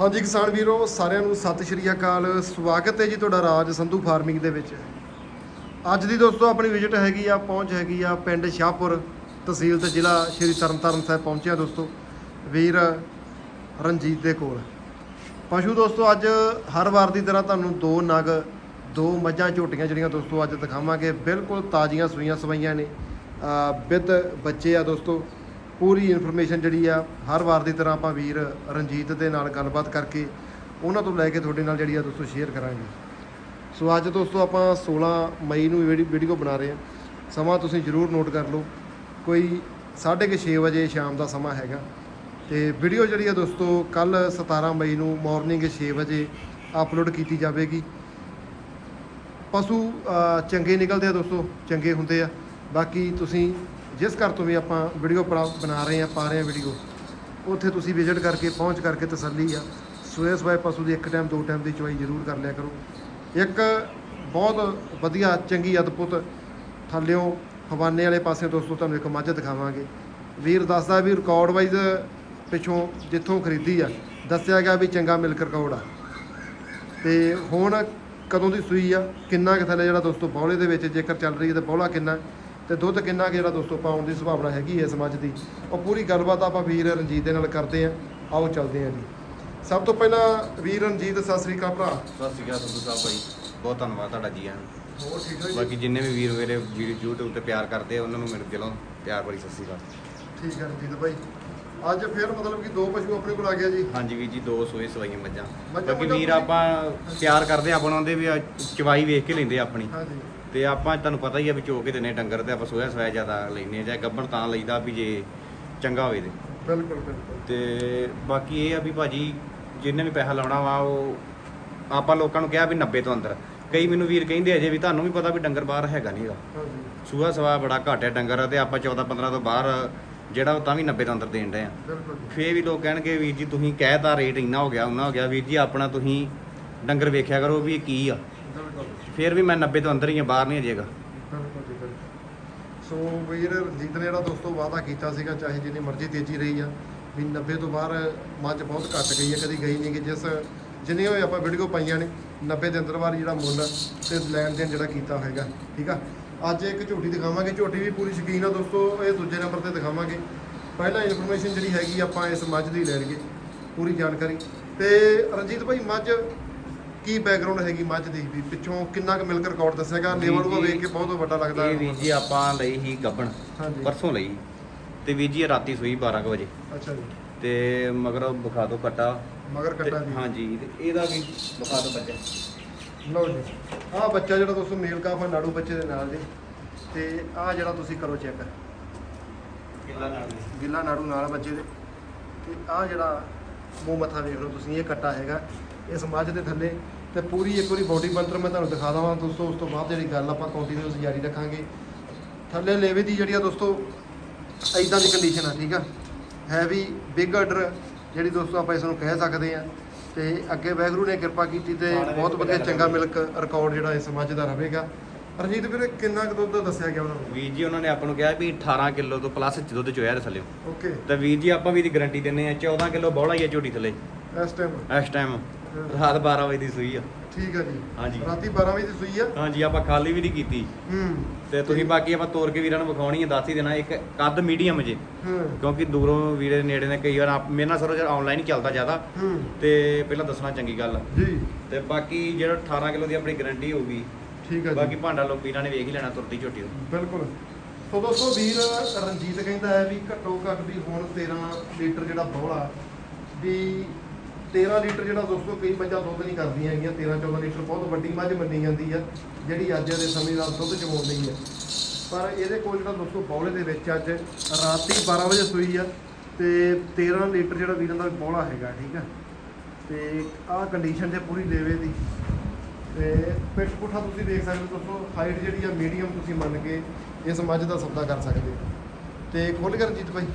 ਹਾਂਜੀ ਕਿਸਾਨ ਵੀਰੋ, ਸਾਰਿਆਂ ਨੂੰ ਸਤਿ ਸ਼੍ਰੀ ਅਕਾਲ। ਸਵਾਗਤ ਹੈ ਜੀ ਤੁਹਾਡਾ ਰਾਜ ਸੰਧੂ ਫਾਰਮਿੰਗ ਦੇ ਵਿੱਚ। ਅੱਜ ਦੀ ਦੋਸਤੋ, ਆਪਣੀ ਵਿਜ਼ਿਟ ਹੈਗੀ ਆ, ਪਹੁੰਚ ਹੈਗੀ ਆ ਪਿੰਡ ਸ਼ਾਹਪੁਰ ਤਹਿਸੀਲ ਤੇ ਜ਼ਿਲ੍ਹਾ ਸ਼੍ਰੀ ਤਰਨਤਾਰਨ ਸਾਹਿਬ ਪਹੁੰਚਿਆ ਦੋਸਤੋ, ਵੀਰ ਰਣਜੀਤ ਦੇ ਕੋਲ। ਪਸ਼ੂ ਦੋਸਤੋ, ਅੱਜ ਹਰ ਵਾਰ ਦੀ ਤਰ੍ਹਾਂ ਤੁਹਾਨੂੰ ਦੋ ਨਗ, ਦੋ ਮੱਝਾਂ, ਝੋਟੀਆਂ ਜਿਹੜੀਆਂ ਦੋਸਤੋ ਅੱਜ ਦਿਖਾਵਾਂਗੇ। ਬਿਲਕੁਲ ਤਾਜ਼ੀਆਂ ਸੂਈਆਂ ਸਵਾਈਆਂ ਨੇ। ਵਿਦ ਬੱਚੇ ਆ ਦੋਸਤੋ ਪੂਰੀ ਇਨਫੋਰਮੇਸ਼ਨ ਜਿਹੜੀ ਆ, ਹਰ ਵਾਰ ਦੀ ਤਰ੍ਹਾਂ ਆਪਾਂ ਵੀਰ ਰਣਜੀਤ ਦੇ ਨਾਲ ਗੱਲਬਾਤ ਕਰਕੇ ਉਹਨਾਂ ਤੋਂ ਲੈ ਕੇ ਤੁਹਾਡੇ ਨਾਲ ਜਿਹੜੀ ਆ ਦੋਸਤੋ ਸ਼ੇਅਰ ਕਰਾਂਗੇ। ਸੋ ਅੱਜ ਦੋਸਤੋ ਆਪਾਂ 16 ਮਈ ਨੂੰ ਜਿਹੜੀ ਵੀਡੀਓ ਬਣਾ ਰਹੇ ਹਾਂ ਸਮਾਂ ਤੁਸੀਂ ਜ਼ਰੂਰ ਨੋਟ ਕਰ ਲਓ। ਕੋਈ 6:30 ਵਜੇ ਸ਼ਾਮ ਦਾ ਸਮਾਂ ਹੈਗਾ। ਤੇ ਵੀਡੀਓ ਜਿਹੜੀ ਆ ਦੋਸਤੋ ਕੱਲ 17 ਮਈ ਨੂੰ ਮਾਰਨਿੰਗ 6 ਵਜੇ ਅਪਲੋਡ ਕੀਤੀ ਜਾਵੇਗੀ। ਪਸ਼ੂ ਚੰਗੇ ਨਿਕਲਦੇ ਆ ਦੋਸਤੋ, ਚੰਗੇ ਹੁੰਦੇ ਆ। ਬਾਕੀ ਤੁਸੀਂ ਜਿਸ ਘਰ ਤੋਂ ਵੀ ਆਪਾਂ ਵੀਡੀਓ ਬਣਾ ਰਹੇ ਆ ਪਾ ਰਹੇ ਆ ਵੀਡੀਓ ਉੱਥੇ ਤੁਸੀਂ ਵਿਜ਼ਿਟ ਕਰਕੇ, ਪਹੁੰਚ ਕਰਕੇ ਤਸੱਲੀ ਆ। ਸੋਏ ਸੋਏ ਪਸ਼ੂ ਦੀ ਇੱਕ ਟਾਈਮ ਦੋ ਟਾਈਮ ਦੀ ਚਵਾਈ ਜ਼ਰੂਰ ਕਰ ਲਿਆ ਕਰੋ। ਇੱਕ ਬਹੁਤ ਵਧੀਆ, ਚੰਗੀ, ਅਦਭੁਤ ਥੱਲਿਓਂ ਹਵਾਨੇ ਵਾਲੇ ਪਾਸੇ ਦੋਸਤੋ ਤੁਹਾਨੂੰ ਇੱਕ ਮੱਝ ਦਿਖਾਵਾਂਗੇ। ਵੀਰ ਦੱਸਦਾ ਵੀ ਰਿਕਾਰਡ ਵਾਈਜ਼ ਪਿੱਛੋਂ ਜਿੱਥੋਂ ਖਰੀਦੀ ਆ, ਦੱਸਿਆ ਗਿਆ ਵੀ ਚੰਗਾ ਮਿਲਕ ਰਿਕਾਰਡ ਆ। ਤੇ ਹੁਣ ਕਦੋਂ ਦੀ ਸੂਈ ਆ? ਕਿੰਨਾ ਕੁ ਥੱਲੇ ਜਿਹੜਾ ਦੋਸਤੋ ਬੌਲੇ ਦੇ ਵਿੱਚ ਜੇਕਰ ਚੱਲ ਰਹੀ ਹੈ ਤਾਂ ਬੌਲਾ ਕਿੰਨਾ? ਤੇ ਦੁੱਧ ਕਿੰਨਾ ਕੁ ਜਿਹੜਾ ਦੋਸਤੋ ਪਾਉਣ ਦੀ ਸੰਭਾਵਨਾ ਹੈਗੀ ਹੈ ਇਸ ਮੱਝ ਦੀ ਉਹ ਪੂਰੀ ਗੱਲਬਾਤ ਆਪਾਂ ਵੀਰ ਰਣਜੀਤ ਦੇ ਨਾਲ ਕਰਦੇ ਆ ਆਓ ਚੱਲਦੇ ਆ ਜੀ। ਸਭ ਤੋਂ ਪਹਿਲਾਂ ਵੀਰ ਰਣਜੀਤ ਸਤਿ ਸ੍ਰੀ ਅਕਾਲ ਭਰਾ। ਸਤਿ ਸ਼੍ਰੀ ਅਕਾਲ ਸੰਧੂ ਸਾਹਿਬ ਭਾਈ ਬਹੁਤ ਧੰਨਵਾਦ ਤੁਹਾਡਾ ਜੀ ਆਇਆਂ ਨੂੰ। ਹੋਰ ਠੀਕ ਹੋ ਬਾਕੀ ਜਿੰਨੇ ਵੀ ਵੀਰ ਮੇਰੇ ਵੀਡੀਓ YouTube ਤੇ ਪਿਆਰ ਕਰਦੇ ਆ ਉਹਨਾਂ ਨੂੰ ਮੇਰੇ ਦਿਲੋਂ ਪਿਆਰ ਭਰੀ ਸਤਿ ਸ਼੍ਰੀ ਅਕਾਲ। ਠੀਕ ਹੈ ਰਣਜੀਤ ਭਾਈ। ਅੱਜ ਫਿਰ ਮਤਲਬ ਕਿ ਦੋ ਪਸ਼ੂ ਆਪਣੇ ਕੋਲ ਆ ਗਿਆ ਜੀ। ਹਾਂਜੀ ਵੀਰ ਜੀ ਦੋ ਸੋਏ ਸਵਾਈਆਂ ਮੱਝਾਂ। ਮੱਝਾਂ ਬਾਕੀ ਵੀਰ ਆਪਾਂ ਪਿਆਰ ਕਰਦੇ ਆ ਬਣਾਉਂਦੇ ਵੀ ਚਵਾਈ ਵੇਖ ਕੇ ਲੈਂਦੇ ਆ ਆਪਣੀ। ਹਾਂਜੀ। ਤੇ ਆਪਾਂ ਤੁਹਾਨੂੰ ਪਤਾ ਹੀ ਆ ਵੀ ਚੋ ਕੇ ਦਿੰਨੇ ਡੰਗਰ ਤੇ ਆਪਾਂ ਸੋਇਆ ਸਵਾਇਆ ਜ਼ਿਆਦਾ ਲੈਨੇ ਚਾਹੇ ਗੱਬਣ ਤਾਂ ਲਈਦਾ ਵੀ ਜੇ ਚੰਗਾ ਹੋਵੇ ਤੇ। ਬਿਲਕੁਲ ਬਿਲਕੁਲ। ਤੇ ਬਾਕੀ ਇਹ ਆ ਵੀ ਭਾਜੀ ਜਿੰਨੇ ਵੀ ਪੈਸਾ ਲਾਉਣਾ ਵਾ ਉਹ ਆਪਾਂ ਲੋਕਾਂ ਨੂੰ ਕਿਹਾ ਵੀ 90 ਤੋਂ ਅੰਦਰ। ਕਈ ਮੈਨੂੰ ਵੀਰ ਕਹਿੰਦੇ ਅਜੇ ਵੀ ਤੁਹਾਨੂੰ ਵੀ ਪਤਾ ਵੀ ਡੰਗਰ ਬਾਹਰ ਹੈਗਾ ਨਹੀਂਗਾ ਹਾਂਜੀ। ਸੂਆ ਸਵਾ ਬੜਾ ਘੱਟ ਹੈ ਡੰਗਰ ਤੇ ਆਪਾਂ 14 15 ਤੋਂ ਬਾਹਰ ਜਿਹੜਾ ਉਹ ਤਾਂ ਵੀ 90 ਤੋਂ ਅੰਦਰ ਦੇਣ ਡਏ ਆ। ਬਿਲਕੁਲ ਜੀ, ਫੇਰ ਵੀ ਲੋਕ ਕਹਿਣਗੇ ਵੀਰ ਜੀ ਤੁਸੀਂ ਕਹਿਤਾ ਰੇਟ ਇੰਨਾ ਹੋ ਗਿਆ ਉਹਨਾਂ ਹੋ ਗਿਆ। ਵੀਰ ਜੀ ਆਪਣਾ ਤੁਸੀਂ ਡੰਗਰ ਵੇਖਿਆ ਕਰੋ ਵੀ ਇਹ ਕੀ ਆ। ਫਿਰ ਵੀ ਮੈਂ 90 ਤੋਂ ਅੰਦਰ ਹੀ ਆ ਬਾਹਰ ਨਹੀਂ ਜਾਏਗਾ ਬਿਲਕੁਲ ਜੀ, ਬਿਲਕੁਲ। ਸੋ ਵੀਰ ਰਣਜੀਤ ਨੇ ਜਿਹੜਾ ਦੋਸਤੋ ਵਾਅਦਾ ਕੀਤਾ ਸੀਗਾ, ਚਾਹੇ ਜਿੰਨੀ ਮਰਜ਼ੀ ਤੇਜ਼ੀ ਰਹੀ ਆ, ਵੀ 90 ਤੋਂ ਬਾਹਰ ਮੱਝ ਬਹੁਤ ਘੱਟ ਗਈ ਹੈ ਕਦੀ ਗਈ ਨਹੀਂ ਕਿ ਜਿਸ ਜਿੰਨੇ ਹੋਏ ਆਪਾਂ ਵੀਡੀਓ ਪਾਈਆਂ ਨੇ 90 ਦੇ ਅੰਦਰ ਵਾਰ ਜਿਹੜਾ ਮੁੱਲ ਤੇ ਲੈਣ ਦੇਣ ਜਿਹੜਾ ਕੀਤਾ ਹੋਏਗਾ, ਠੀਕ ਆ? ਅੱਜ ਇੱਕ ਝੋਟੀ ਦਿਖਾਵਾਂਗੇ, ਝੋਟੀ ਵੀ ਪੂਰੀ ਸ਼ਕੀਨ ਆ ਦੋਸਤੋ, ਇਹ ਦੂਜੇ ਨੰਬਰ ਤੇ ਦਿਖਾਵਾਂਗੇ। ਪਹਿਲਾਂ ਇਨਫੋਰਮੇਸ਼ਨ ਜਿਹੜੀ ਹੈਗੀ ਆਪਾਂ ਇਸ ਮੱਝ ਦੀ ਲੈ ਲਈਏ, ਪੂਰੀ ਜਾਣਕਾਰੀ। ਤੇ ਰਣਜੀਤ ਭਾਈ, ਮੱਝ ਕੀ ਬੈਕਗ੍ਰਾਉਂਡ ਹੈਗੀ ਮੱਝ ਦੀ? ਵੀ ਪਿੱਛੋਂ ਕਿੰਨਾ ਕੁ ਮਿਲਕ ਰਿਕਾਰਡ ਦੱਸਿਆਗਾ ਵੀਰ ਲੇਵਲ ਜੀ, ਵੇਖ ਕੇ ਬਹੁਤ ਵੱਡਾ ਲੱਗਦਾ ਇਹ ਵੀਰ ਜੀ ਆਪਾਂ ਲਈ ਸੀ ਗੱਬਣ ਹਾਂਜੀ। ਪਰਸੋਂ ਲਈ। ਤੇ ਵੀਰ ਜੀ ਇਹ ਰਾਤੀ ਸੂਈ 12 ਕੁ ਵਜੇ। ਅੱਛਾ ਜੀ। ਤੇ ਮਗਰ ਵਿਖਾ ਦਿਓ ਕੱਟਾ ਮਗਰ ਤੇ- ਕੱਟਾ ਜੀ। ਹਾਂਜੀ ਤੇ ਇਹਦਾ ਵੀ ਵਿਖਾ ਦਿਓ ਬੱਚਾ। ਲਓ ਜੀ। ਆਹ ਬੱਚਾ ਜਿਹੜਾ ਦੋਸਤੋ ਮੇਲ ਕਾਫ ਆ ਨਾੜੂ ਬੱਚੇ ਦੇ ਨਾਲ ਜੀ। ਤੇ ਆਹ ਜਿਹੜਾ ਤੁਸੀਂ ਕਰੋ ਚੈੱਕ। ਕਿੱਲਾ ਨਾਲ ਗਿੱਲਾ ਨਾੜੂ ਨਾਲ ਆ ਬੱਚੇ ਦੇ। ਤੇ ਆਹ ਜਿਹੜਾ ਮੂੰਹ ਮੱਥਾ ਵੇਖ ਲਓ ਤੁਸੀਂ ਇਹ ਕੱਟਾ ਹੈਗਾ। ਇਸ ਮੱਝ ਦੇ ਥੱਲੇ ਤੇ ਪੂਰੀ ਇੱਕ ਵਾਰੀ ਬੋਡੀ ਬੰਤਰ ਮੈਂ ਤੁਹਾਨੂੰ ਦਿਖਾ ਦਵਾਂ ਦੋਸਤੋ ਉਸ ਤੋਂ ਬਾਅਦ ਜਿਹੜੀ ਗੱਲ ਆਪਾਂ ਕੰਟੀਨਿਊਸ ਜਾਰੀ ਰੱਖਾਂਗੇ। ਥੱਲੇ ਲੇਵੇ ਦੀ ਜਿਹੜੀ ਆ ਦੋਸਤੋ ਐਦਾਂ ਦੀ ਕੰਡੀਸ਼ਨ ਆ ਠੀਕ ਆ? ਹੈਵੀ ਬਿਗ ਆਰਡਰ ਜਿਹੜੀ ਦੋਸਤੋ ਆਪਾਂ ਇਸ ਨੂੰ ਕਹਿ ਸਕਦੇ ਆ। ਤੇ ਅੱਗੇ ਵੈਗਰੂ ਨੇ ਕਿਰਪਾ ਕੀਤੀ ਤੇ ਬਹੁਤ ਵਧੀਆ ਚੰਗਾ ਮਿਲਕ ਰਿਕਾਰਡ ਜਿਹੜਾ ਇਸ ਮੱਝ ਦਾ ਰਹੇਗਾ। ਰਣਜੀਤ ਵੀਰੇ ਕਿੰਨਾ ਕੁ ਦੁੱਧ ਦੱਸਿਆ ਗਿਆ ਉਹਨਾਂ ਨੂੰ? ਵੀਰ ਜੀ ਉਹਨਾਂ ਨੇ ਆਪਾਂ ਨੂੰ ਕਿਹਾ ਵੀ 18 ਕਿਲੋ ਤੋਂ ਪਲੱਸ ਦੁੱਧ ਚੋਇਆ ਦੇ ਥੱਲੇ। ਓਕੇ ਤੇ ਵੀਰ ਜੀ ਆਪਾਂ ਵੀ ਦੀ ਗਾਰੰਟੀ ਦਿੰਨੇ ਆ 14 ਕਿਲੋ ਬੋਲਾ ਹੀ ਆ ਝੋਟੀ ਥੱਲੇ। ਇਸ ਟਾਈਮ ਇਸ ਟਾਈਮ ਰਾਤ 12 ਵਜੇ ਦੀ ਸੂਈ ਆ। ਠੀਕ ਆ ਜੀ। ਹਾਂਜੀ। ਰਾਤੀ 12 ਵਜੇ ਦੀ ਸੂਈ ਆ? ਹਾਂਜੀ ਆਪਾਂ ਖਾਲੀ ਵੀ ਨਹੀਂ ਕੀਤੀ। ਹੂੰ। ਤੇ ਤੁਸੀਂ ਬਾਕੀ ਆਪਾਂ ਤੋਰ ਕੇ ਵੀਰਾਂ ਨੂੰ ਵਿਖਾਉਣੀ ਆ ਦੱਸ ਹੀ ਦੇਣਾ ਇੱਕ ਕੱਦ ਮੀਡੀਅਮ ਜੇ। ਹੂੰ। ਕਿਉਂਕਿ ਦੂਰੋਂ ਵੀਰੇ ਨੇੜੇ ਨੇ ਕਈ ਵਾਰ ਮੇਰੇ ਨਾਲ ਸਰੋਂ ਆਨਲਾਈਨ ਹੀ ਚੱਲਦਾ ਜ਼ਿਆਦਾ। ਹੂੰ। ਤੇ ਪਹਿਲਾਂ ਦੱਸਣਾ ਚੰਗੀ ਗੱਲ ਆ। ਜੀ। ਤੇ ਬਾਕੀ ਜਿਹੜਾ 18 ਕਿਲੋ ਦੀ ਆਪਣੀ ਗਾਰੰਟੀ ਹੋਊਗੀ ਠੀਕ ਆ ਬਾਕੀ ਜੀ ਭਾਂਡਾ ਲੋਕ ਵੀਰਾਂ ਨੇ ਵੇਖ ਹੀ ਲੈਣਾ ਤੁਰਦੀ ਝੋਟੀ ਬਿਲਕੁਲ। ਸੋ ਦੋਸਤੋ ਵੀਰ ਰਣਜੀਤ ਕਹਿੰਦਾ ਹੈ ਵੀ ਘੱਟੋ ਘੱਟ ਵੀ ਹੁਣ 13 ਲੀਟਰ ਜਿਹੜਾ ਬੋਲਾ ਵੀ 13 ਲੀਟਰ ਜਿਹੜਾ ਦੋਸਤੋ ਕਈ ਮੱਝਾਂ ਦੁੱਧ ਨਹੀਂ ਕਰਦੀਆਂ ਹੈਗੀਆਂ 13 14 ਲੀਟਰ ਬਹੁਤ ਵੱਡੀ ਮੱਝ ਮੰਨੀ ਜਾਂਦੀ ਆ, ਜਿਹੜੀ ਅੱਜ ਦੇ ਸਮੇਂ ਨਾਲ ਦੁੱਧ ਚਵਾਉਂਦੀ ਹੈ ਪਰ ਇਹਦੇ ਕੋਲ ਜਿਹੜਾ ਦੋਸਤੋ ਬੌਲੇ ਦੇ ਵਿੱਚ ਅੱਜ ਰਾਤੀ 12 ਵਜੇ ਸੂਈ ਆ ਤੇ 13 ਲੀਟਰ ਜਿਹੜਾ ਵੀਰਾਂ ਦਾ ਬੌਲਾ ਹੈਗਾ, ਠੀਕ ਆ। ਤੇ ਆਹ ਕੰਡੀਸ਼ਨ ਤੇ ਪੂਰੀ ਲੇਵੇ ਦੀ, ਤੇ ਪਿੱਠ ਪੁੱਠਾ ਤੁਸੀਂ ਦੇਖ ਸਕਦੇ ਹੋ ਦੋਸਤੋ ਹਾਈਟ ਜਿਹੜੀ ਆ ਮੀਡੀਅਮ ਤੁਸੀਂ ਮੰਨ ਕੇ ਇਸ ਮੱਝ ਦਾ ਸੌਦਾ ਕਰ ਸਕਦੇ ਹੋ। ਤੇ ਖੋਲ ਕੇ ਰਣਜੀਤ ਭਾਈ।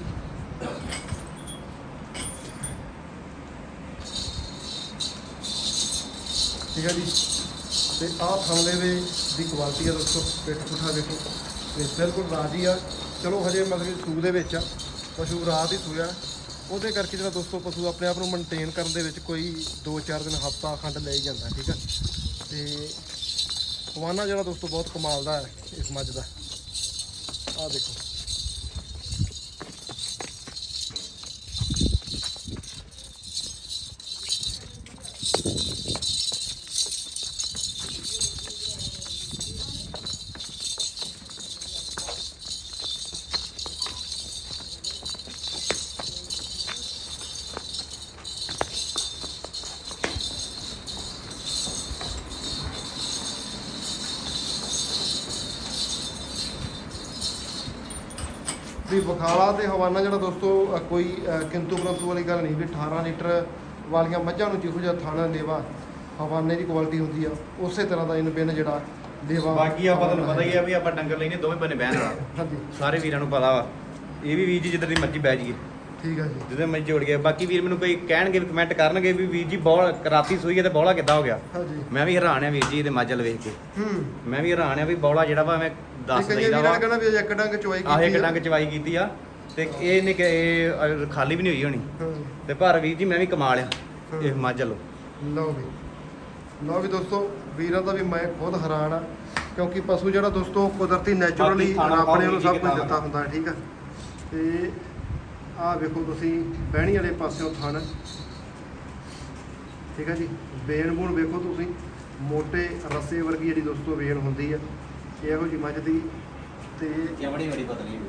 ਠੀਕ ਹੈ ਜੀ। ਤੇ ਆਹ ਥਮਲੇ ਦੇ ਦੀ ਕੁਆਲਿਟੀ ਆ ਦੋਸਤੋ ਪਿੱਠ ਪੁੱਠਾ ਦੇਖੋ। ਤੇ ਬਿਲਕੁਲ ਰਾਜੀ ਆ। ਚਲੋ ਹਜੇ ਮਤਲਬ ਸੂ ਦੇ ਵਿੱਚ ਆ। ਪਸ਼ੂ ਰਾਤ ਹੀ ਸੂਇਆ ਉਹਦੇ ਕਰਕੇ ਜਿਹੜਾ ਦੋਸਤੋ ਪਸ਼ੂ ਆਪਣੇ ਆਪ ਨੂੰ ਮੇਨਟੇਨ ਕਰਨ ਦੇ ਵਿੱਚ ਕੋਈ 2-4 ਦਿਨ ਹਫਤਾ ਖੰਡ ਲੈ ਹੀ ਜਾਂਦਾ, ਠੀਕ ਹੈ ਤੇ ਹਵਾਨਾ ਜਿਹੜਾ ਦੋਸਤੋ ਬਹੁਤ ਕਮਾਲ ਦਾ ਹੈ ਇਸ ਮੱਝ ਦਾ। ਆਹ ਦੇਖੋ। ਤੇ ਹਵਾਨਾ ਜਿਹੜਾ ਦੋਸਤੋ ਅ, ਕੋਈ ਅ, ਕਿੰਤੂ ਪਰੰਤੂ ਵਾਲੀ ਗੱਲ ਨਹੀਂ ਵੀ 18 ਲੀਟਰ ਵਾਲੀਆਂ ਮੱਝਾਂ ਨੂੰ ਜਿਹੋ ਜਿਹਾ ਥਾਣਾ ਲੇਵਾ ਹਵਾਨੇ ਦੀ ਕੁਆਲਿਟੀ ਹੁੰਦੀ ਆ ਉਸੇ ਤਰ੍ਹਾਂ ਦਾ ਇਨ ਬਿਨ ਜਿਹੜਾ ਲੇਵਾ ਬਾਕੀ ਆਪਾਂ ਤੁਹਾਨੂੰ ਪਤਾ ਹੀ ਆ ਵੀ ਆਪਾਂ ਡੰਗਰ ਲੈਨੇ ਦੋਵੇਂ ਬੰਨੇ ਬਹਿਣ ਵਾਲਾ। ਹਾਂਜੀ। ਸਾਰੇ ਵੀਰਾਂ ਨੂੰ ਪਤਾ ਵਾ। ਇਹ ਵੀ ਵੀਰ ਜੀ ਜਿੱਦਾਂ ਦੀ ਮਰਜ਼ੀ ਬਹਿ ਜਾਈਏ। ਠੀਕ ਆ ਜੀ। ਜਿਹਦੇ ਮਰਜ਼ੀ ਜੋੜ ਗਿਆ ਬਾਕੀ ਵੀਰ ਮੈਨੂੰ ਕੋਈ ਕਹਿਣਗੇ ਵੀ ਕਮੈਂਟ ਕਰਨਗੇ ਵੀ ਵੀਰ ਜੀ ਬੌਲ ਰਾਤੀ ਸੂਈ ਹੈ ਤੇ ਬੌਲਾ ਕਿੱਦਾਂ ਹੋ ਗਿਆ? ਹਾਂਜੀ। ਮੈਂ ਵੀ ਹੈਰਾਨ ਆ ਵੀਰ ਜੀ ਇਹਦੇ ਮੱਝਲ ਵੇਖ ਕੇ। ਹੂੰ। ਮੈਂ ਵੀ ਹੈਰਾਨ ਆ ਵੀ ਬੌਲਾ ਜਿਹੜਾ ਵਾ ਮੈਂ ਦੱਸ ਇੱਕ ਜੇ ਦਈਦਾ ਵੀਰਾਂ ਵਾ। ਨੇ ਕਹਿਣਾ ਵੀ ਅਜੇ ਇੱਕ ਡੰਗ ਚੁਆਈ ਆਹ ਇੱਕ ਆ। ਡੰਗ ਚਵਾਈ ਕੀਤੀ ਆ। ਤੇ ਇਹ ਨਹੀਂ ਕਿ ਇਹ ਖਾਲੀ ਵੀ ਨਹੀਂ ਹੋਈ ਹੋਣੀ। ਹਾਂ। ਤੇ ਪਰ ਵੀਰ ਜੀ ਮੈਂ ਵੀ ਕਮਾ ਲਿਆ। ਇਹ ਮੱਝਲ ਲਓ ਵੀ। ਲਓ ਵੀ ਦੋਸਤੋ ਵੀਰਾਂ ਦਾ ਵੀ ਮੈਂ ਖੁਦ ਹੈਰਾਨ ਆ ਕਿਉਂਕਿ ਪਸ਼ੂ ਜਿਹੜਾ ਦੋਸਤੋ ਕੁਦਰਤੀ ਨੈਚੁਰਲੀ ਬਾਕੀ ਖਾਣਾ ਰੱਬ ਨੇ ਉਹਨੂੰ ਸਭ ਕੁਝ ਦਿੱਤਾ ਹੁੰਦਾ ਠੀਕ ਆ। ਤੇ ਆਹ ਵੇਖੋ ਤੁਸੀਂ ਬਹਿਣੀ ਵਾਲੇ ਪਾਸਿਓਂ ਥਣ। ਠੀਕ ਆ ਜੀ ਵੇਣ ਬੂਣ ਵੇਖੋ ਤੁਸੀਂ ਮੋਟੇ ਰੱਸੇ ਵਰਗੀ ਜਿਹੜੀ ਦੋਸਤੋ ਵੇਣ ਹੁੰਦੀ ਆ ਇਹੋ ਜੀ ਮੱਝ ਦੀ ਤੇ ਚਮੜੀ ਬੜੀ ਪਤਲੀ ਜੀ।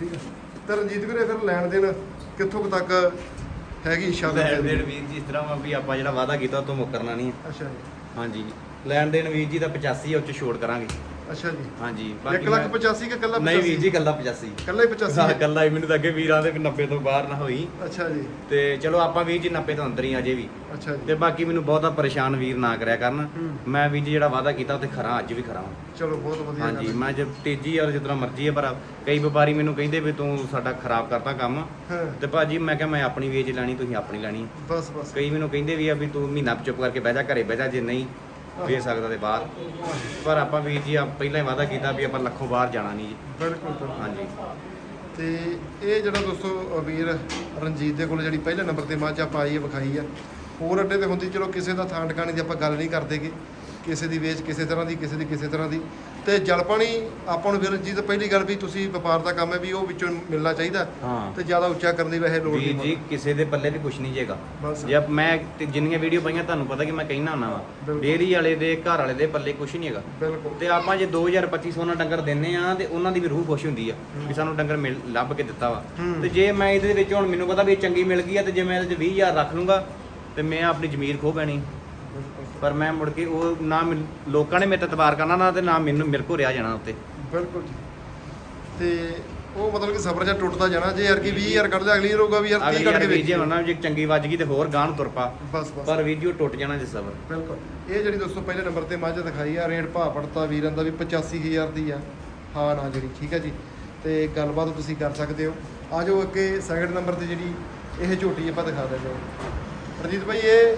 ਠੀਕ ਤੇ ਰਣਜੀਤ ਵੀਰੇ ਫਿਰ ਲੈਣ ਦੇਣ ਕਿੱਥੋਂ ਕੁ ਤੱਕ ਹੈਗੀ ਇੱਛਾ ਦੇ ਲੈਣ ਦੇਣ ਵੀਰ ਜੀ ਇਸ ਤਰ੍ਹਾਂ ਵਾ ਵੀ ਆਪਾਂ ਜਿਹੜਾ ਵਾਅਦਾ ਕੀਤਾ ਉਹ ਤੋਂ ਮੁੱਕਰਨਾ ਨਹੀਂ ਹੈ। ਅੱਛਾ ਜੀ। ਹਾਂਜੀ। ਲੈਣ ਦੇਣ ਵੀਰ ਜੀ ਦਾ 85 ਆ, ਉਹ ਚ ਛੋੜ ਕਰਾਂਗੇ। ਅੱਛਾ ਜੀ। ਹਾਂਜੀ 1 ਲੱਖ 85 ਕਿ ਕੱਲਾ 85 ਨਹੀਂ ਵੀਰ ਜੀ ਕੱਲਾ 85 ਕੱਲਾ ਹੀ 85 ਹਾਂ ਹੈ? ਕੱਲਾ ਹੀ ਮੈਨੂੰ ਤਾਂ ਅੱਗੇ ਵੀਰਾਂ ਦੇ ਵੀ 90 ਤੋਂ ਬਾਹਰ ਨਾ ਹੋਈ। ਅੱਛਾ ਜੀ। ਤੇ ਚਲੋ ਆਪਾਂ ਵੀਰ ਜੀ 90 ਤੋਂ ਅੰਦਰ ਹੀ ਆ ਅਜੇ ਵੀ। ਅੱਛਾ ਤੇ ਜੀ ਬਾਕੀ ਮੈਨੂੰ ਬਹੁਤਾ ਪਰੇਸ਼ਾਨ ਵੀਰ ਨਾ ਕਰਿਆ ਕਰਨ। ਹੂੰ। ਮੈਂ ਵੀਰ ਜੀ ਜਿਹੜਾ ਵਾਅਦਾ ਕੀਤਾ ਉਹ ਤੇ ਖਰਾ ਅੱਜ ਵੀ ਖਰਾ ਹਾਂ ਚਲੋ ਬਹੁਤ ਵਧੀਆ ਹਾਂਜੀ ਗੱਲ ਹੈ। ਮੈਂ ਜੇ ਤੇਜ਼ੀ ਔਰ ਮਰਜ਼ੀ ਹੈ ਪਰ ਕਈ ਵਪਾਰੀ ਮੈਨੂੰ ਕਹਿੰਦੇ ਵੀ ਤੂੰ ਸਾਡਾ ਖਰਾਬ ਕਰਤਾ ਕੰਮ। ਤੇ ਭਾਜੀ ਮੈਂ ਕਿਹਾ ਮੈਂ ਆਪਣੀ ਲੈਣੀ ਤੁਸੀਂ ਆਪਣੀ ਲੈਣੀ। ਹੈ। ਬਸ ਬਸ। ਕਈ ਮੈਨੂੰ ਕਹਿੰਦੇ ਵੀ ਆ ਵੀ ਤੂੰ ਮਹੀਨਾ ਚੁੱਪ ਕਰਕੇ ਬਹਿ ਜਾ ਘਰੇ ਬਹਿ ਜਾ ਜੇ ਨਹੀਂ ਵੇਚ ਸਕਦਾ ਤੇ ਬਾਹਰ। ਪਰ ਆਪਾਂ ਵੀਰ ਜੀ ਆ ਪਹਿਲਾਂ ਹੀ ਵਾਅਦਾ ਕੀਤਾ ਵੀ ਆਪਾਂ ਲੱਖੋਂ ਬਾਹਰ ਜਾਣਾ ਨਹੀਂ ਜੀ। ਬਿਲਕੁਲ। ਹਾਂਜੀ। ਤੇ ਇਹ ਜਿਹੜਾ ਦੋਸਤੋ ਵੀਰ ਰਣਜੀਤ ਦੇ ਕੋਲ ਜਿਹੜੀ ਪਹਿਲੇ ਨੰਬਰ ਤੇ ਮੱਝ ਆਪਾਂ ਆਈ ਹੈ ਵਿਖਾਈ ਆ ਹੋਰ ਅੱਡੇ ਤੇ ਹੁੰਦੀ ਚਲੋ ਕਿਸੇ ਦਾ ਥਾਂ ਟਿਕਾਣੇ ਦੀ ਆਪਾਂ ਗੱਲ ਨਹੀਂ ਕਰਦੇਗੇ ਕਿਸੇ ਦੀ ਵੇਚ ਕਿਸੇ ਤਰ੍ਹਾਂ ਦੀ ਕਿਸੇ ਦੀ ਕਿਸੇ ਤਰ੍ਹਾਂ ਦੀ। ਤੇ ਜਲ ਪਾਣੀ ਆਪਾਂ ਨੂੰ ਫਿਰ ਜੀ ਤਾਂ ਪਹਿਲੀ ਗੱਲ ਵੀ ਤੁਸੀਂ ਵਪਾਰ ਦਾ ਕੰਮ ਹੈ ਵੀ ਉਹ ਵਿੱਚੋਂ ਮਿਲਣਾ ਚਾਹੀਦਾ। ਹਾਂ। ਤੇ ਜ਼ਿਆਦਾ ਉੱਚਾ ਕਰਨ ਦੀ ਵੈਸੇ ਲੋੜ ਵੀਰ ਨਹੀਂ। ਜੀ ਕਿਸੇ ਦੇ ਪੱਲੇ ਵੀ ਕੁਝ ਨਹੀਂ ਜੇਗਾ ਬਸ। ਜੇ ਮੈਂ ਤੇ ਜਿੰਨੀਆਂ ਵੀਡੀਓ ਪਾਈਆਂ ਤੁਹਾਨੂੰ ਪਤਾ ਕਿ ਮੈਂ ਕਹਿਣਾ ਹੁੰਦਾ ਵਾ। ਬਿਲਕੁਲ। ਡੇਰੀ ਵਾਲੇ ਦੇ ਘਰ ਵਾਲੇ ਦੇ ਪੱਲੇ ਕੁਝ ਨਹੀਂ ਹੈਗਾ। ਬਿਲਕੁਲ। ਤੇ ਆਪਾਂ ਜੇ 2250 ਨਾਲ ਡੰਗਰ ਦਿੰਨੇ ਆ ਤੇ ਉਹਨਾਂ ਦੀ ਵੀ ਰੂਹ ਖੁਸ਼ ਹੁੰਦੀ ਆ ਵੀ ਸਾਨੂੰ ਡੰਗਰ ਮਿਲ ਲੱਭ ਕੇ ਦਿੱਤਾ ਵਾ। ਹੂੰ। ਤੇ ਜੇ ਮੈਂ ਇਹਦੇ ਵਿੱਚ ਹੁਣ ਮੈਨੂੰ ਪਤਾ ਵੀ ਇਹ ਚੰਗੀ ਮਿਲ ਗਈ ਆ ਤੇ ਜੇ ਮੈਂ ਇਹਦੇ 'ਚ 20000 ਰੱਖ ਲੂੰਗਾ ਤੇ ਮੈਂ ਆਪਣੀ ਜ਼ਮੀਰ ਖੋ ਪੈਣੀ। ਪਰ ਮੈਂ ਮੁੜ ਕੇ ਉਹ ਨਾ ਮੈਨੂੰ- ਲੋਕਾਂ ਨੇ ਮੇਰੇ ਤੇ ਇਤਬਾਰ ਕਰਨਾ ਨਾ ਤੇ ਨਾ ਮੈਨੂੰ ਮੇਰੇ ਕੋ ਰਿਆ ਜਾਣਾ ਉੱਤੇ। ਬਿਲਕੁਲ ਜੀ। ਤੇ ਉਹ ਮਤਲਬ ਕਿ ਸਬਰ ਜਾਂ ਟੁੱਟਦਾ ਜਾਣਾ ਜੇ ਯਾਰ ਕੀ 20000 ਕੱਢ ਲਿਆ ਅਗਲੀ ਵਾਰ ਹੋਊਗਾ ਵੀ ਯਾਰ 30 ਅਗਲੀ ਕੱਢ ਵਾਰ ਕੇ ਵੀਰ ਜੀ ਜੇ ਚੰਗੀ ਵੱਜ ਗਈ ਤੇ ਹੋਰ ਗਾਂ ਨੂੰ ਤੁਰ ਪਾ। ਬਸ ਬਸ। ਪਰ ਉਹ ਟੁੱਟ ਜਾਣਾ ਜੇ ਸਬਰ ਬਿਲਕੁਲ। ਇਹ ਜਿਹੜੀ ਦੋਸਤੋ ਪਹਿਲੇ ਨੰਬਰ ਤੇ ਮੱਝ ਦਿਖਾਈ ਆ ਰੇਟ ਭਾਅ ਪੜਤਾ ਵੀਰਾਂ ਦਾ ਵੀ 85000 ਦੀ ਆ। ਹਾਂ ਨਾ ਜਿਹੜੀ ਠੀਕ ਹੈ ਜੀ। ਤੇ ਗੱਲਬਾਤ ਤੁਸੀਂ ਕਰ ਸਕਦੇ ਹੋ। ਆ ਜਾਓ ਅੱਗੇ ਸੈਕਿੰਡ ਨੰਬਰ ਤੇ ਜਿਹੜੀ ਇਹ ਝੋਟੀ ਆਪਾਂ ਦਿਖਾ ਦਿੰਦੇ ਹਾਂ। ਰਜੀਤ ਭਾਈ ਇਹ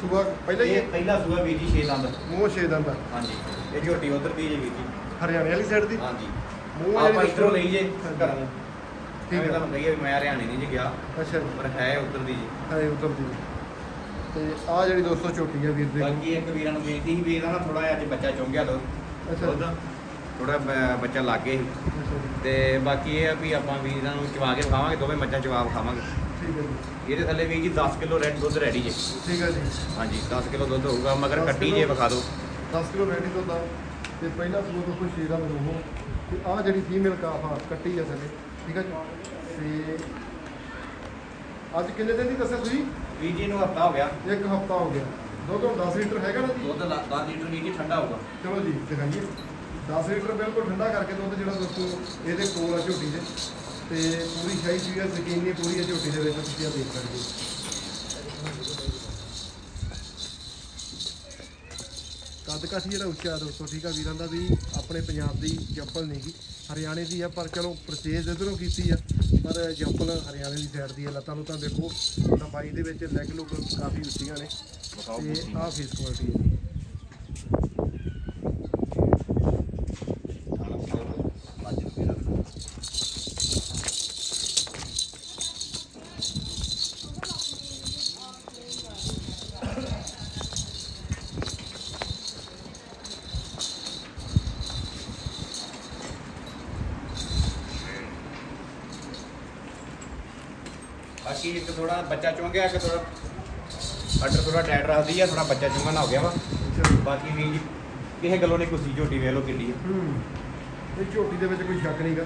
ਸੂਆ ਪਹਿਲਾਂ ਹੀ ਇਹ ਪਹਿਲਾ ਸੂਆ ਵੀਰ ਜੀ 6 ਦੰਦ। ਮੂੰਹ ਛੇ ਦੰਦ ਹਾਂਜੀ ਇਹ ਝੋਟੀ ਉਧਰ ਦੀ ਜੇ ਵੀਰ ਜੀ। ਹਰਿਆਣੇ ਵਾਲੀ ਸਾਈਡ ਦੀ? ਹਾਂਜੀ। ਮੂੰਹ ਆ ਆਪਾਂ ਜਿਹੜੀ ਇਧਰੋਂ ਲਈ ਜੇ। ਘਰਾਂ ਠੀਕ ਠੀਕ ਹੈ। ਹੈ ਤਾਂ ਕਹੀਏ ਵੀ ਮੈਂ ਹਰਿਆਣੇ ਨਹੀਂ ਜੀ ਗਿਆ ਅੱਛਾ ਜੀ। ਪਰ ਹੈ ਉਧਰ ਦੀ ਜੀ। ਹੈ ਉਧਰ ਦੀ। ਤੇ ਆ ਜਿਹੜੀ ਦੋਸਤੋ ਝੋਟੀ ਆ ਵੀਰ ਦੇ। ਬਾਕੀ ਇੱਕ ਵੀਰਾਂ ਨੂੰ ਬੇਨਤੀ ਸੀ ਵੀ ਇਹਦਾ ਨਾ ਥੋੜਾ ਅੱਜ ਬੱਚਾ ਚੁੰਗ ਗਿਆ ਦੋ। ਅੱਛਾ। ਦੁੱਧ ਥੋੜਾ ਬੱਚਾ ਲੱਗ ਅੱਛਾ ਜੀ। ਤੇ ਬਾਕੀ ਇਹ ਆ ਵੀ ਆਪਾਂ ਵੀਰਾਂ ਨੂੰ ਚਵਾ ਕੇ ਖਾਵਾਂਗੇ ਦੋਵੇਂ ਮੱਝਾਂ ਚਵਾ ਖਾਵਾਂਗੇ ਠੀਕ ਹੈ ਜੀ। ਇਹਦੇ ਥੱਲੇ ਵੀ ਜੀ 10 ਕਿਲੋ ਰੈਡ ਦੁੱਧ ਰੈਡੀ ਜੇ। ਠੀਕ ਹੈ ਜੀ। ਹਾਂਜੀ 10 ਕਿਲੋ ਦੁੱਧ ਹੋਊਗਾ ਮਗਰ 10 ਕੱਟੀ ਜੇ ਕਿਲੋ। ਵਿਖਾ ਦਿਓ। 10 ਕਿਲੋ ਰੈਡੀ ਤੋਂ ਦਾ ਤੇ ਪਹਿਲਾ ਸੂਆ ਤੋਂ ਸ਼ੇਰ ਦਾ ਮਰੂਹੋ ਤੇ ਆ ਜਿਹੜੀ ਫੀਮੇਲ ਕਾਫ ਆ ਕੱਟੀ ਆ ਥੱਲੇ ਠੀਕ ਹੈ ਜੀ। ਤੇ ਅੱਜ ਕਿੰਨੇ ਦਿਨ ਦੀ ਦੱਸਿਆ ਤੁਸੀਂ? ਵੀਰ ਜੀ ਨੂੰ ਹਫਤਾ ਹੋ ਗਿਆ। ਇੱਕ ਹਫਤਾ ਹੋ ਗਿਆ। ਦੁੱਧ ਹੁਣ 10 ਲੀਟਰ ਹੈਗਾ ਨਾ ਜੀ? ਦੁੱਧ 10 ਲੀਟਰ ਵੀਰ ਜੀ ਠੰਡਾ ਹੋਊਗਾ। ਚਲੋ ਜੀ ਦਿਖਾਈਏ। 10 ਲੀਟਰ ਬਿਲਕੁਲ ਠੰਡਾ ਕਰਕੇ ਦੁੱਧ ਜਿਹੜਾ ਦੋਸਤੋ ਇਹਦੇ ਕੋਲ ਆ ਝੋਟੀ ਦੇ। ਤੇ ਪੂਰੀ ਸ਼ਾਹੀ ਚੀਜ਼ ਹੈ ਪੂਰੀ ਹੈ ਝੋਟੀ ਦੇ ਵਿੱਚ ਤੁਸੀਂ ਆ ਦੇਖ ਸਕਦੇ ਹੋ ਕੱਦ ਕਾਠੀ ਜਿਹੜਾ ਉੱਚਾ ਦੋਸਤੋ, ਠੀਕ ਆ ਵੀਰਾਂ ਦਾ ਵੀ, ਆਪਣੇ ਪੰਜਾਬ ਦੀ ਜੰਪਲ ਨਹੀਂ ਗੀ, ਹਰਿਆਣੇ ਦੀ ਆ, ਪਰ ਚਲੋ ਪਰਚੇਜ਼ ਇਧਰੋਂ ਕੀਤੀ ਆ, ਪਰ ਜੰਪਲ ਹਰਿਆਣੇ ਦੀ ਸਾਈਡ ਦੀ ਆ, ਲੱਤਾਂ ਨੂੰ ਤਾਂ ਦੇਖੋ, ਲੰਬਾਈ ਦੇ ਵਿੱਚ ਲੈਗ ਲੁੱਕ ਕਾਫੀ ਉੱਚੀਆਂ ਨੇ ਵਿਖਾਓ ਤੇ ਕੁਰਸੀ। ਆਹ ਫੇਸ ਕੁਆਲਿਟੀ ਹੈ ਬਾਕੀ ਇੱਕ ਥੋੜਾ ਬੱਚਾ ਚੁੰਗਿਆ ਕਿ ਥੋੜਾ ਅਡਰ ਥੋੜਾ ਟਾਈਟ ਰੱਖਦੀ ਆ ਥੋੜਾ ਬੱਚਾ ਚੁੰਗਣਾ ਹੋ ਗਿਆ ਵਾ। ਬਾਕੀ ਵੀ ਕਿਸੇ ਗੱਲੋਂ ਨਹੀਂ ਕੁਸੀ ਝੋਟੀ ਵੇਖ ਲਓ ਕਿੱਡੀ ਆ। ਹੂੰ। ਇਹ ਝੋਟੀ ਦੇ ਵਿੱਚ ਕੋਈ ਸ਼ੱਕ ਨਹੀਂਗਾ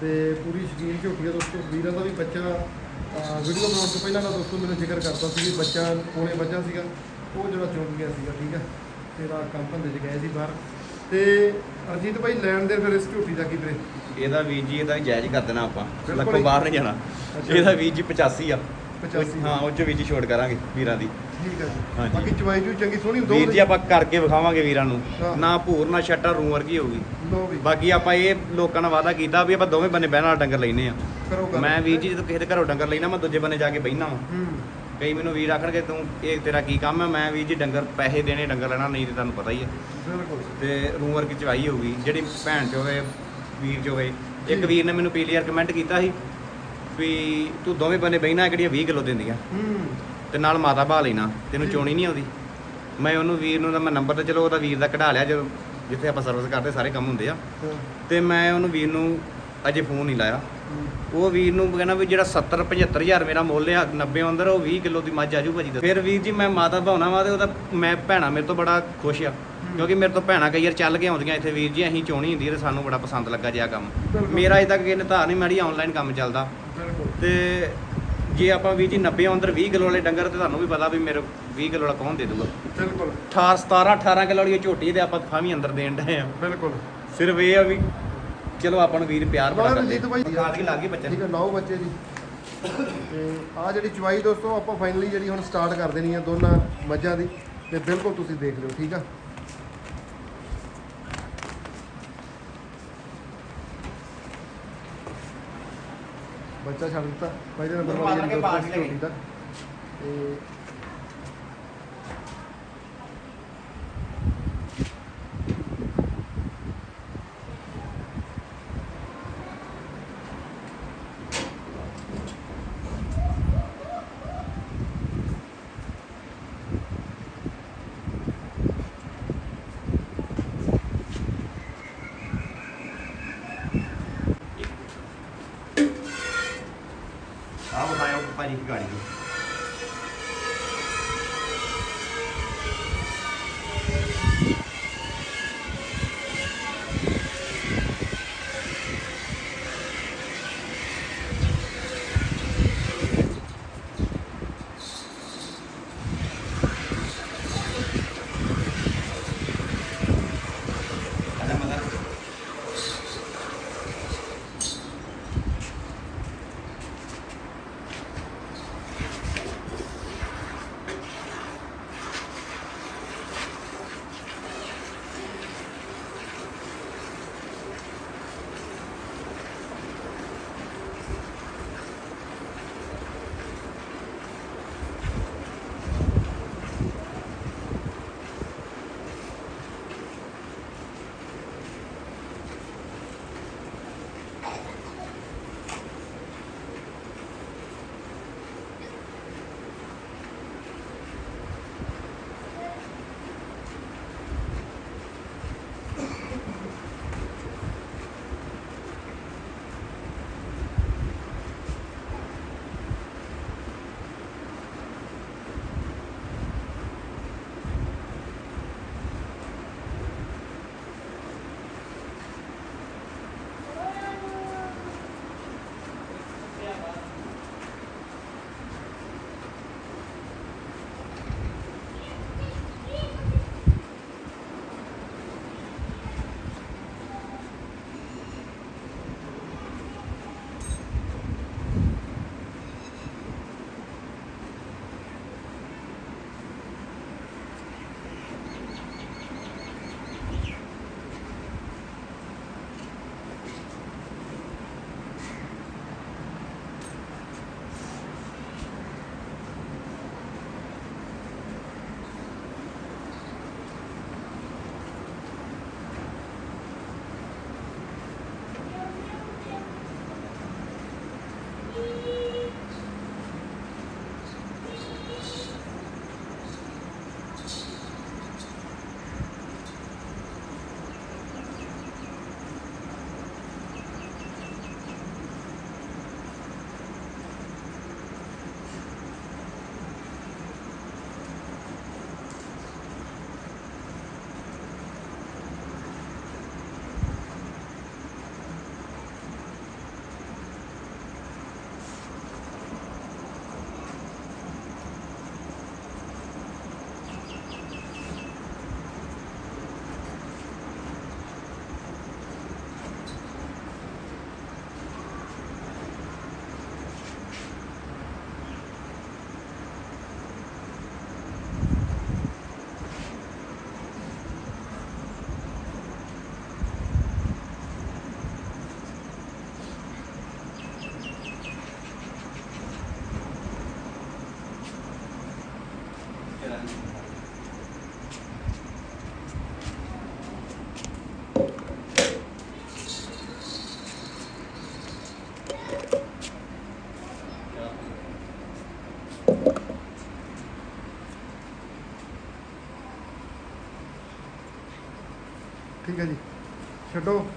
ਤੇ ਪੂਰੀ ਸ਼ਕੀਨ ਝੋਟੀ ਆ ਦੋਸਤੋ। ਵੀਰਾਂ ਦਾ ਵੀ ਬੱਚਾ ਵੀਡੀਓ ਬਣਾਉਣ ਤੋਂ ਪਹਿਲਾਂ ਦਾ ਦੋਸਤੋ ਮੈਨੂੰ ਜ਼ਿਕਰ ਕਰਤਾ ਸੀ ਵੀ ਬੱਚਾ, ਕੋਲੇ ਬੱਚਾ ਸੀਗਾ। ਉਹ ਜਿਹੜਾ ਚੁੰਗ ਗਿਆ ਸੀਗਾ, ਠੀਕ ਆ? ਤੇਰਾ ਕੰਮ ਧੰਦੇ 'ਚ ਗਏ ਸੀ ਬਾਹਰ। ਤੇ ਅਰਜੀਤ ਭਾਈ ਲੈਣ ਦੇ ਫਿਰ ਇਸ ਝੋਟੀ ਦਾ ਕੀ ਵੀਰੇ? ਇਹਦਾ ਵੀਰ ਜੀ ਇਹਦਾ ਜਾਇਜ਼ ਕਰ ਦੇਣਾ ਆਪਾਂ। ਬਿਲਕੁਲ ਲੱਖੋਂ ਹੀ। ਬਾਹਰ ਨਹੀਂ ਜਾਣਾ। ਅੱਛਾ। ਇਹਦਾ ਵੀਰ ਜੀ 85 ਆ। 85 ਹਾਂ ਉਹ ਚ ਵੀਰ ਜੀ ਛੋਟ ਕਰਾਂਗੇ ਵੀਰਾਂ ਦੀ। ਠੀਕ ਆ ਜੀ। ਹਾਂਜੀ। ਬਾਕੀ ਚਵਾਈ ਜੂ ਚੰਗੀ ਸੋਹਣੀ ਦੋ ਵੀਰ ਜੀ ਆਪਾਂ ਕਰਕੇ ਵਿਖਾਵਾਂਗੇ ਵੀਰਾਂ ਨੂੰ। ਹਾਂ। ਨਾ ਭੂਰ ਨਾ ਛੱਟਾ ਰੂ ਵਰਗੀ ਹੋਊਗੀ। ਲੋ ਵੀ। ਬਾਕੀ ਆਪਾਂ ਇਹ ਲੋਕਾਂ ਨਾਲ ਵਾਅਦਾ ਕੀਤਾ ਵੀ ਆਪਾਂ ਦੋਵੇਂ ਬੰਨੇ ਬਹਿਣ ਵਾਲਾ ਡੰਗਰ ਲੈਨੇ ਆ। ਕਰੋ ਗੱਲ। ਮੈਂ ਵੀਰ ਜੀ ਜਦੋਂ ਕਿਸੇ ਦੇ ਘਰੋਂ ਡੰਗਰ ਲੈਣਾ ਮੈਂ ਦੂਜੇ ਬੰਨੇ ਜਾ ਕੇ ਬਹਿਣਾ ਵਾ। ਹੂੰ। ਕਈ ਮੈਨੂੰ ਵੀਰ ਆਖਣਗੇ ਤੂੰ ਇਹ ਤੇਰਾ ਕੀ ਕੰਮ ਹੈ ਮੈਂ ਵੀਰ ਜੀ ਡੰਗਰ ਪੈਸੇ ਦੇਣੇ ਡੰਗਰ ਲੈਣਾ ਨਹੀਂ ਤੇ ਤੁਹਾਨੂੰ ਪਤਾ ਹੀ ਹੈ ਬਿਲਕੁਲ। ਤੇ ਰੂਮ ਵਰਗੀ ਚਵਾਈ ਹੋਊਗੀ। ਜਿਹੜੀ ਭੈਣ ਚ ਹੋਵੇ ਵੀਰ ਚ ਹੋਵੇ ਇੱਕ ਜੀ। ਵੀਰ ਨੇ ਮੈਨੂੰ ਪੀਲੀਅਰ ਕਮੈਂਟ ਕੀਤਾ ਸੀ ਵੀ ਤੂੰ ਦੋਵੇਂ ਬੰਨੇ ਬਹਿਣਾ ਕਿਹੜੀਆਂ 20 ਕਿਲੋ ਦਿੰਦੀਆਂ ਹੂੰ ਤੇ ਨਾਲ ਮਾਤਾ ਭਾ ਲੈਣਾ ਤੈਨੂੰ ਜੀ। ਚੋਣੀ ਨਹੀਂ ਆਉਂਦੀ ਮੈਂ ਉਹਨੂੰ ਵੀਰ ਨੂੰ ਤਾਂ ਮੈਂ ਨੰਬਰ ਤੇ ਚਲੋ ਉਹਦਾ ਵੀਰ ਦਾ ਕਢਾ ਲਿਆ ਜਦੋਂ ਜਿੱਥੇ ਆਪਾਂ ਸਰਵਿਸ ਕਰਦੇ ਸਾਰੇ ਕੰਮ ਹੁੰਦੇ ਆ ਤੇ ਮੈਂ ਉਹਨੂੰ ਵੀਰ ਨੂੰ ਅਜੇ ਫੋਨ ਨਹੀਂ ਲਾਇਆ। ਉਹ ਵੀਰ ਨੂੰ ਕਹਿੰਦਾ ਵੀ ਜਿਹੜਾ 70 75000 ਮੇਰਾ ਮੁੱਲ ਆ 90 ਅੰਦਰ ਉਹ 20 ਕਿਲੋ ਦੀ ਮੱਝ ਆਜੂ ਭਾਜੀ। ਦਾ ਫਿਰ ਵੀਰ ਜੀ ਮੈਂ ਮਾਤਾ ਭਾਉਣਾ ਵਾ ਤੇ ਉਹਦਾ ਮੈਂ ਭੈਣਾ ਮੇਰੇ ਤੋਂ ਬੜਾ ਖੁਸ਼ ਆ ਕਿਉਂਕਿ ਮੇਰੇ ਤੋਂ ਭੈਣਾ ਕਈ ਵਾਰ ਚੱਲ ਕੇ ਆਉਂਦੀਆਂ ਇੱਥੇ ਵੀਰ ਜੀ ਅਸੀਂ ਚੋਣੀ ਹੁੰਦੀ ਹੈ ਤੇ ਸਾਨੂੰ ਬੜਾ ਪਸੰਦ ਲੱਗਾ ਜਿਆ ਕੰਮ। ਮੇਰਾ ਅਜੇ ਤੱਕ ਇਹਨੇ ਧਾਰ ਨਹੀਂ ਮਾੜੀ ਆਨਲਾਈਨ ਕੰਮ ਚੱਲਦਾ। ਤੇ ਜੇ ਆਪਾਂ ਵੀਰ ਜੀ 90 ਅੰਦਰ 20 ਕਿਲੋ ਵਾਲੇ ਡੰਗਰ ਤੇ ਤੁਹਾਨੂੰ ਵੀ ਪਤਾ ਵੀ ਮੇਰੇ 20 ਕਿਲੋ ਵਾਲਾ ਕੌਣ ਦੇ ਦੂਗਾ। ਬਿਲਕੁਲ। 18 17 18 ਕਿਲੋ ਵਾਲੀ ਝੋਟੀ ਤੇ ਆਪਾਂ ਫਾਵੀ ਅੰਦਰ ਦੇਣ ਡਏ ਆ। ਬਿਲਕੁਲ। ਸਿਰਫ ਇਹ ਆ ਵੀ ਚਲੋ ਆਪਾਂ ਨੂੰ ਵੀਰ ਪਿਆਰ ਬੜਾ ਕਰਦੇ। ਰਣਜੀਤ ਭਾਈ ਖਾਦ ਕੇ ਲੱਗ ਬੱਚੇ ਠੀਕ ਹੈ ਲਾਓ ਬੱਚੇ ਜੀ। ਤੇ ਆ ਜਿਹੜੀ ਚਵਾਈ ਦੋਸਤੋ ਆਪਾਂ ਫਾਈਨਲੀ ਜਿਹੜੀ ਹੁਣ ਸਟਾਰਟ ਕਰ ਦੇਣੀ ਹੈ ਦੋਨਾਂ ਮੱਝਾਂ ਦੀ ਤੇ ਬਿਲਕੁਲ ਤੁਸੀਂ ਦੇਖ ਲਿਓ ਠੀਕ ਆ? ਬੱਚਾ ਛੱਡ ਦਿੱਤਾ। ਪਹਿਲੇ ਨੰਬਰ ਵਾਲੀ ਜਿਹੜੀ ਦੋਸਤੋ। ਝੋਟੀ ਦਾ ਤੇ ਆਹ ਬਤਾਇਓ ਭਾਜੀ ਕੀ ਗਾੜੀ ਛੱਡੋ।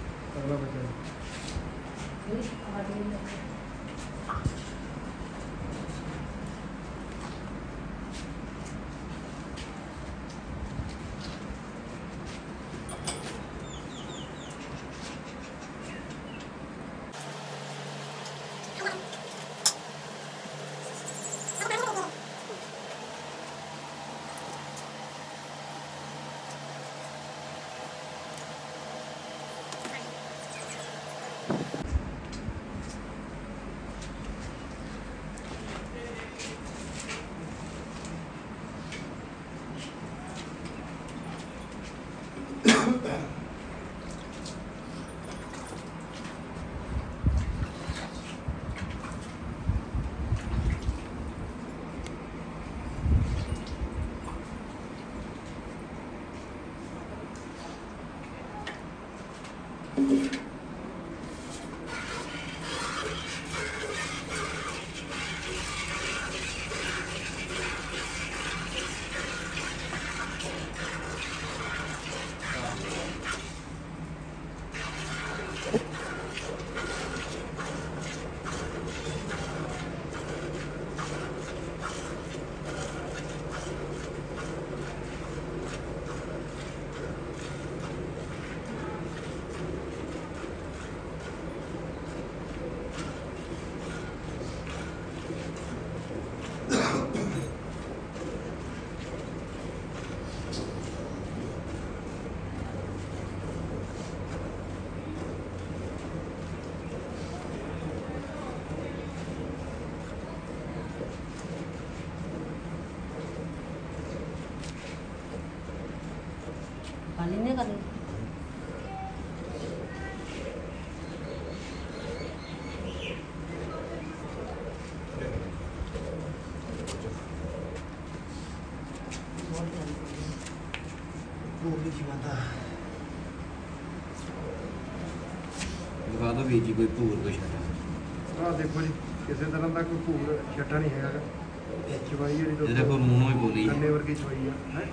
ਵੀਰ ਜੀ ਕੋਈ ਭੂਰ ਕੋਈ ਛੱਡਾ ਆਹ ਦੇਖੋ ਜੀ ਕਿਸੇ ਤਰ੍ਹਾਂ ਦਾ ਕੋਈ ਭੂਰ ਛੱਟਾ ਨਹੀਂ ਹੈਗਾ। ਗਾ। ਚਵਾਈ ਜਿਹੜੀ ਇਹਦੇ ਕੋਲ ਮੂੰਹੋਂ ਹੀ ਬੋਲੀ। ਗੰਨੇ ਵਰਗੀ ਚਵਾਈ ਆ ਹੈ?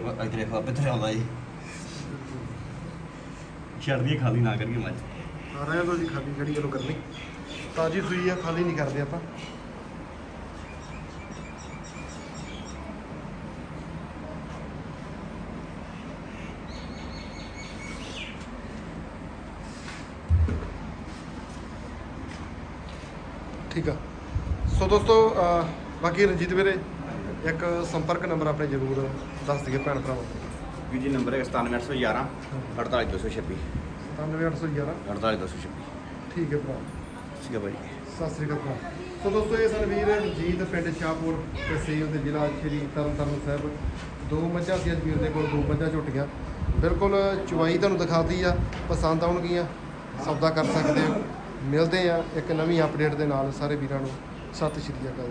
ਬਾਕੀ ਇਧਰੇ ਫਾਪੇ ਤੇ ਆਉਂਦਾ ਜੀ। ਛੱਡਦੀ ਖਾਲੀ ਨਾ ਕਰੀਏ ਮੱਝ। ਸਾਰਿਆਂ ਤੋਂ ਜੀ ਖਾਲੀ ਜਿਹੜੀ ਇਹਨੂੰ ਕਰਨੀ। ਤਾਜੀ ਸੂਈ ਆ ਖਾਲੀ ਨਹੀਂ ਕਰਦੇ ਆਪਾਂ। ਠੀਕ ਆ। ਸੋ ਦੋਸਤੋ ਅਹ, ਬਾਕੀ ਰਣਜੀਤ ਵੀਰੇ ਇੱਕ ਸੰਪਰਕ ਨੰਬਰ ਆਪਣੇ ਜ਼ਰੂਰ ਦੱਸ ਦਈਏ ਭੈਣ ਭਰਾਵਾਂ। ਵੀਰ ਜੀ ਨੰਬਰ ਹੈ 97811 48226 97811 48226 ਠੀਕ ਹੈ ਭਰਾ। ਠੀਕ ਹੈ ਭਾਈ। ਸਤਿ ਸ੍ਰੀ ਅਕਾਲ ਭਰਾ। ਸੋ ਦੋਸਤੋ ਇਹ ਸਨ ਵੀਰ ਰਣਜੀਤ ਪਿੰਡ ਸ਼ਾਹਪੁਰ ਤਹਿਸੀਲ ਦੇ ਜ਼ਿਲ੍ਹਾ ਸ਼੍ਰੀ ਤਰਨਤਾਰਨ ਸਾਹਿਬ। ਦੋ ਮੱਝਾਂ ਸੀ ਅੱਜ ਵੀਰ ਦੇ ਕੋਲ ਦੋ ਮੱਝਾਂ ਝੁੱਟੀਆਂ ਬਿਲਕੁਲ ਚੁਆਈ ਤੁਹਾਨੂੰ ਦਿਖਾਤੀ ਆ ਪਸੰਦ ਆਉਣਗੀਆਂ ਸੌਦਾ ਕਰ ਸਕਦੇ ਹੋ। ਮਿਲਦੇ ਆ ਇੱਕ ਨਵੀਂ ਅਪਡੇਟ ਦੇ ਨਾਲ ਸਾਰੇ ਵੀਰਾਂ ਨੂੰ। ਸਤਿ ਸ਼੍ਰੀ ਅਕਾਲ।